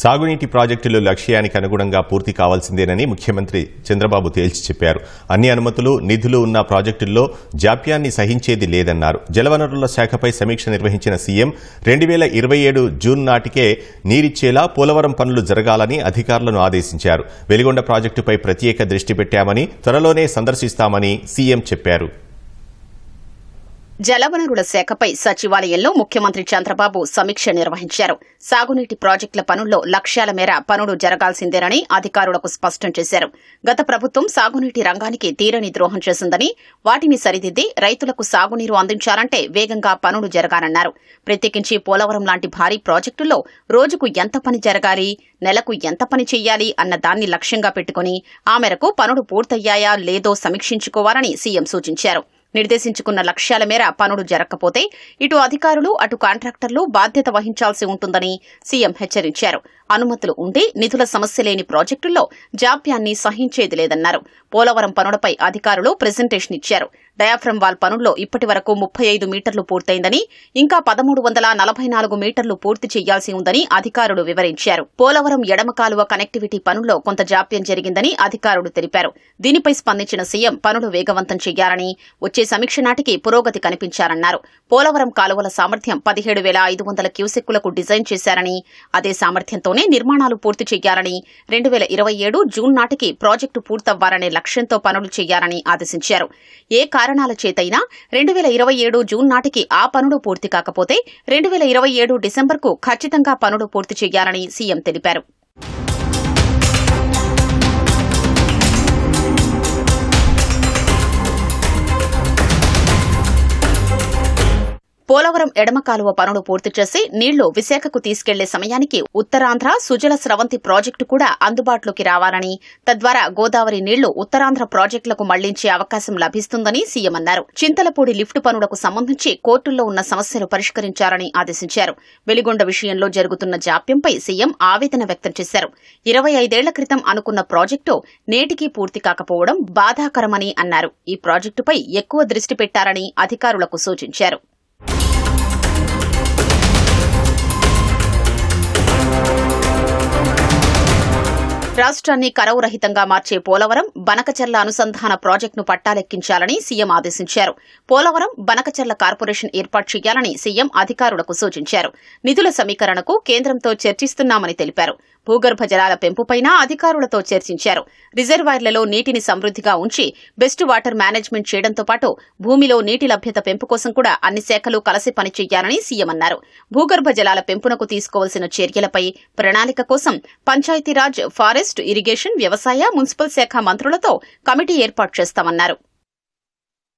సాగునీటి ప్రాజెక్టులు లక్ష్యానికి అనుగుణంగా పూర్తి కావాల్సిందేనని ముఖ్యమంత్రి చంద్రబాబు తేల్చి చెప్పారు. అన్ని అనుమతులు నిధులు ఉన్న ప్రాజెక్టుల్లో జాప్యాన్ని సహించేది లేదన్నారు. జలవనరుల శాఖపై సమీక్ష నిర్వహించిన సీఎం రెండు వేల ఇరవై ఏడు జూన్ నాటికే నీరిచ్చేలా పోలవరం పనులు జరగాలని అధికారులను ఆదేశించారు. వెలిగొండ ప్రాజెక్టుపై ప్రత్యేక దృష్టి పెట్టామని త్వరలోనే సందర్శిస్తామని సీఎం చెప్పారు. జలవనరుల శాఖపై సచివాలయంలో ముఖ్యమంత్రి చంద్రబాబు సమీక్ష నిర్వహించారు. సాగునీటి ప్రాజెక్టుల పనుల్లో లక్ష్యాల మేర పనులు జరగాల్సిందేనని అధికారులకు స్పష్టం చేశారు. గత ప్రభుత్వం సాగునీటి రంగానికి తీరని ద్రోహం చేసిందని వాటిని సరిదిద్ది రైతులకు సాగునీరు అందించాలంటే వేగంగా పనులు జరగాలన్నారు. ప్రత్యేకించి పోలవరం లాంటి భారీ ప్రాజెక్టుల్లో రోజుకు ఎంత పని జరగాలి నెలకు ఎంత పని చేయాలి అన్న దాన్ని లక్ష్యంగా పెట్టుకుని ఆ మేరకు పనులు పూర్తయ్యాయా లేదో సమీక్షించుకోవాలని సీఎం సూచించారు. నిర్దేశించుకున్న లక్ష్యాల మేర పనులు జరగకపోతే ఇటు అధికారులు అటు కాంట్రాక్టర్లు బాధ్యత వహించాల్సి ఉంటుందని సీఎం హెచ్చరించారు. అనుమతులు ఉండి నిధుల సమస్య లేని ప్రాజెక్టుల్లో జాప్యాన్ని సహించేది లేదన్నారు. పోలవరం పనులపై అధికారులు ప్రెజెంటేషన్ ఇచ్చారు. డయాఫ్రమ్ వాల్ పనుల్లో ఇప్పటి వరకు ముప్పై ఐదు మీటర్లు పూర్తయిందని ఇంకా పదమూడు వందల నలభై నాలుగు మీటర్లు పూర్తి చేయాల్సి ఉందని అధికారులు వివరించారు. పోలవరం ఎడమ కాలువ కనెక్టివిటీ పనుల్లో కొంత జాప్యం జరిగిందని అధికారులు తెలిపారు. దీనిపై స్పందించిన సీఎం పనులు వేగవంతం చేయాలని వచ్చే సమీక్ష నాటికి పురోగతి కనిపించారన్నారు. పోలవరం కాలువల సామర్థ్యం పదిహేడు వేల ఐదు వందల క్యూసెక్కులకు డిజైన్ చేశారని అదే సామర్థ్యంతోనే నిర్మాణాలు పూర్తి చేయాలని రెండు వేల ఇరవై ఏడు జూన్ నాటికి ప్రాజెక్టు పూర్తవ్వాలనే లక్ష్యంతో పనులు చేయాలని ఆదేశించారు. ఏ కారణాల చేతైనా రెండు వేల ఇరవై ఏడు జూన్ నాటికి ఆ పనులు పూర్తి కాకపోతే రెండు వేల ఇరవై ఏడు డిసెంబర్కు ఖచ్చితంగా పనులు పూర్తి చేయాలని సీఎం తెలిపారు. పోలవరం ఎడమ కాలువ పనులు పూర్తి చేసి నీళ్ళు విశాఖకు తీసుకెళ్ళే సమయానికి ఉత్తరాంధ్ర సుజల స్రవంతి ప్రాజెక్టు కూడా అందుబాటులోకి రావాలని తద్వారా గోదావరి నీళ్ళు ఉత్తరాంధ్ర ప్రాజెక్టులకు మళ్ళించే అవకాశం లభిస్తుందని సీఎం అన్నారు. చింతలపూడి లిఫ్టు పనులకు సంబంధించి కోర్టుల్లో ఉన్న సమస్యలు పరిష్కరించాలని ఆదేశించారు. వెలిగొండ విషయంలో జరుగుతున్న జాప్యంపై సీఎం ఆవేదన వ్యక్తం చేశారు. ఇరవై ఐదేళ్ళ క్రితం అనుకున్న ప్రాజెక్టు నేటికీ పూర్తి కాకపోవడం బాధాకరమని అన్నారు. ఈ ప్రాజెక్టుపై ఎక్కువ దృష్టి పెట్టారని అధికారులకు సూచించారు. రాష్ట్రాన్ని కరవు రహితంగా మార్చే పోలవరం బనకచర్ల అనుసంధాన ప్రాజెక్టును పట్టాలెక్కించాలని సీఎం ఆదేశించారు. పోలవరం బనకచర్ల కార్పొరేషన్ ఏర్పాటు చేయాలని సీఎం అధికారులకు సూచించారు. నిధుల సమీకరణకు కేంద్రంతో చర్చిస్తున్నామని తెలిపారు. భూగర్భ జలాల పెంపుపైన అధికారులతో చర్చించారు. రిజర్వాయర్లలో నీటిని సమృద్దిగా ఉంచి బెస్ట్ వాటర్ మేనేజ్మెంట్ చేయడంతో పాటు భూమిలో నీటి లభ్యత పెంపు కోసం కూడా అన్ని శాఖలు కలిసి పనిచేయాలని సీఎం అన్నారు. భూగర్భ జలాల పెంపునకు తీసుకోవాల్సిన చర్యలపై ప్రణాళిక కోసం పంచాయతీరాజ్ ఫారెస్ట్ ఇరిగేషన్ వ్యవసాయ మున్సిపల్ శాఖ మంత్రులతో కమిటీ ఏర్పాటు చేస్తామన్నారు.